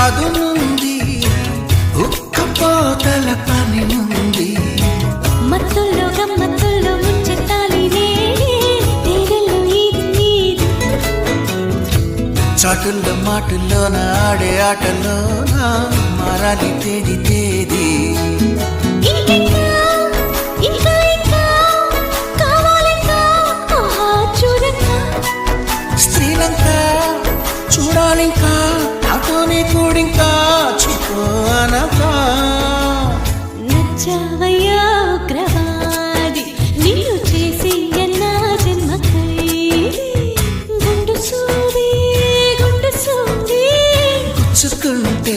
మదునుంది ఉక్కపోతల పని ఉంది. మత్తుల్లో గమ్మత్తుల్లో ఆడే ఆటలోన మారాలి తేది. తేది చూడాలింకా. మానస నచ్చావయ్యా ఉగ్రవాది నిన్ను చేసి ఎన్నా జన్మకై. గుండు సూది గుండు సూది కూర్చుకుంటే